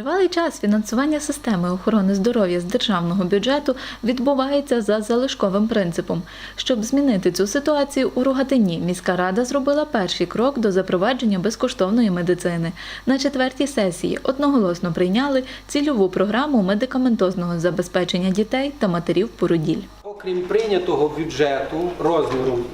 Тривалий час фінансування системи охорони здоров'я з державного бюджету відбувається за залишковим принципом. Щоб змінити цю ситуацію у Рогатині, міська рада зробила перший крок до запровадження безкоштовної медицини. На четвертій сесії одноголосно прийняли цільову програму медикаментозного забезпечення дітей та матерів породіль. Окрім прийнятого бюджету розміром,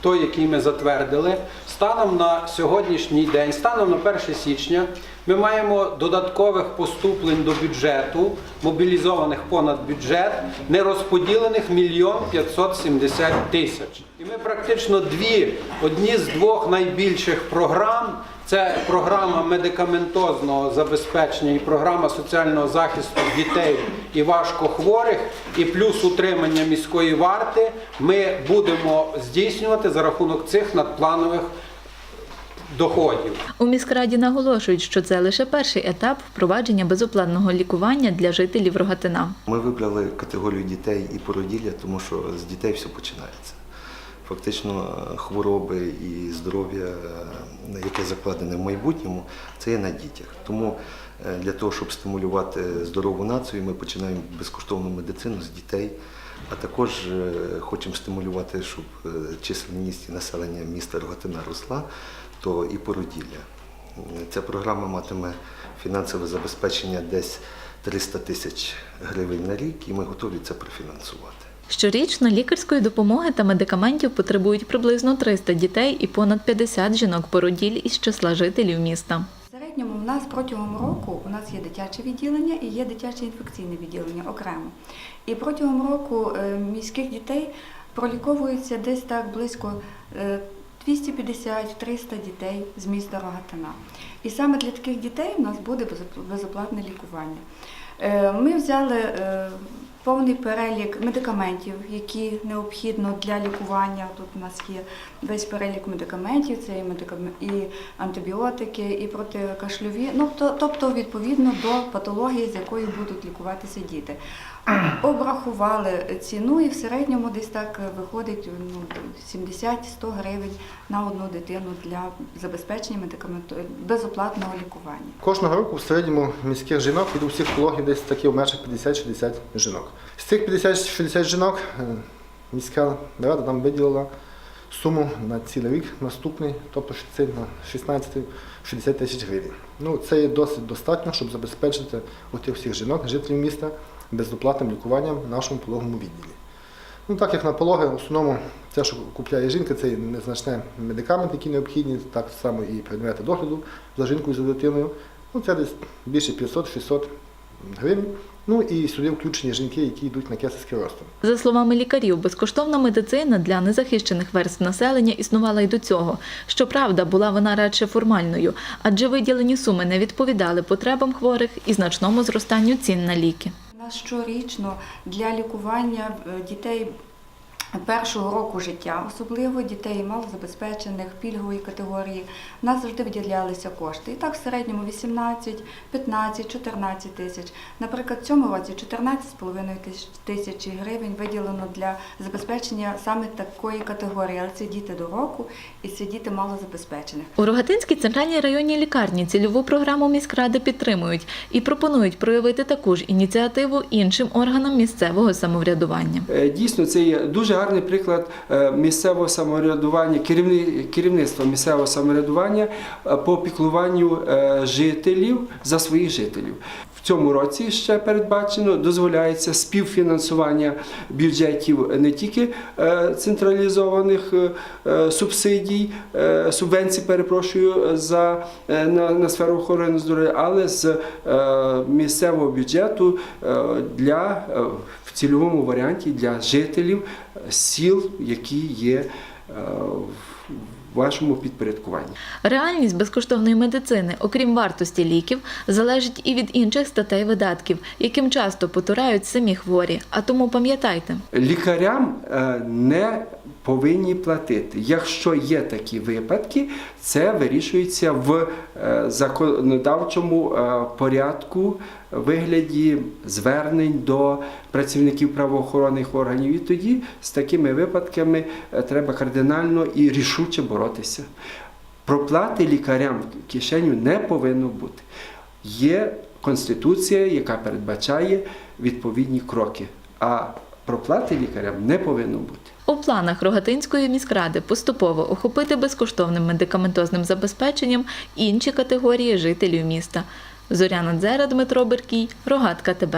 той, який ми затвердили, станом на сьогоднішній день, станом на 1 січня, ми маємо додаткових поступлень до бюджету, мобілізованих понад бюджет, нерозподілених мільйон 570 тисяч. І ми практично дві, одні з двох найбільших програм. Це програма медикаментозного забезпечення і програма соціального захисту дітей і важкохворих, і плюс утримання міської варти ми будемо здійснювати за рахунок цих надпланових доходів. У міськраді наголошують, що це лише перший етап впровадження безоплатного лікування для жителів Рогатина. Ми вибрали категорію дітей і породілля, тому що з дітей все починається. Фактично е, хвороби і здоров'я, е, яке закладене в майбутньому, це є на дітях. Тому е, для того, щоб стимулювати здорову націю, ми починаємо безкоштовну медицину з дітей, а також е, хочемо стимулювати, щоб е, чисельність населення міста Рогатина росла, то і породілля. Ця програма матиме фінансове забезпечення десь 300 тисяч гривень на рік, і ми готові це профінансувати. Щорічно лікарської допомоги та медикаментів потребують приблизно 300 дітей і понад 50 жінок-породіль із числа жителів міста. Нас протягом року у нас є дитяче відділення і є дитяче інфекційне відділення окремо. І протягом року е, міських дітей проліковується десь так близько е, 250-300 дітей з міста Рогатина. І саме для таких дітей у нас буде безоп- безоплатне лікування. Е, Ми взяли е, повний перелік медикаментів, які необхідно для лікування. Тут у нас є весь перелік медикаментів, це і, медикам- і антибіотики, і протикашльові, ну, то- тобто відповідно до патології, з якої будуть лікуватися діти. Обрахували ціну і в середньому десь так виходить ну, 70-100 гривень на одну дитину для забезпечення медикаменту безоплатного лікування. Кожного року в середньому міських жінок від усіх пологів десь такі в межах 50-60 жінок. З цих 50-60 жінок е, міська рада там виділила суму на цілий рік наступний, тобто це на 16-60 тисяч гривень. Ну, це є досить достатньо, щоб забезпечити отих всіх жінок, жителів міста, безоплатним лікуванням в нашому пологовому відділі. Ну, так як на пологи, в основному це, що купляє жінка, це незначні медикаменти, які необхідні, так само і предмети догляду за жінкою, за дитиною. Ну, це десь більше 500-600 гривень. Ну і сюди включені жінки, які йдуть на кесарський розтин. За словами лікарів, безкоштовна медицина для незахищених верств населення існувала й до цього. Щоправда, була вона радше формальною, адже виділені суми не відповідали потребам хворих і значному зростанню цін на ліки. На щорічно для лікування е, дітей першого року життя, особливо дітей малозабезпечених, пільгової категорії, у нас завжди виділялися кошти. І так в середньому 18, 15, 14 тисяч. Наприклад, в цьому році 14,5 тисяч- гривень виділено для забезпечення саме такої категорії, але це діти до року і це діти малозабезпечених. У Рогатинській центральній районній лікарні цільову програму міськради підтримують і пропонують проявити таку ж ініціативу іншим органам місцевого самоврядування. Е, Дійсно, це є дуже гарний приклад е, місцевого самоврядування, керівни- керівництва місцевого самоврядування е, по піклуванню е, жителів за своїх жителів. В цьому році ще передбачено дозволяється співфінансування бюджетів не тільки е, централізованих е, е, субсидій, субвенцій, перепрошую, за на, на сферу охорони здоров'я, але з місцевого бюджету для в цільовому варіанті для жителів сіл, які є в вашому підпорядкуванні. Реальність безкоштовної медицини, окрім вартості ліків, залежить і від інших статей видатків, яким часто потурають самі хворі. А тому пам'ятайте, Лікарям е, не повинні платити. Якщо є такі випадки, це вирішується в е, законодавчому е, порядку вигляді звернень до працівників правоохоронних органів. І тоді з такими випадками е, треба кардинально і рішуче боротися. Проплати лікарям в кишеню не повинно бути. Є конституція, яка передбачає відповідні кроки. А проплати лікарям не повинно бути. У планах Рогатинської міськради поступово охопити безкоштовним медикаментозним забезпеченням інші категорії жителів міста. Зоряна Дзера, Дмитро Беркій, Рогатка ТБ.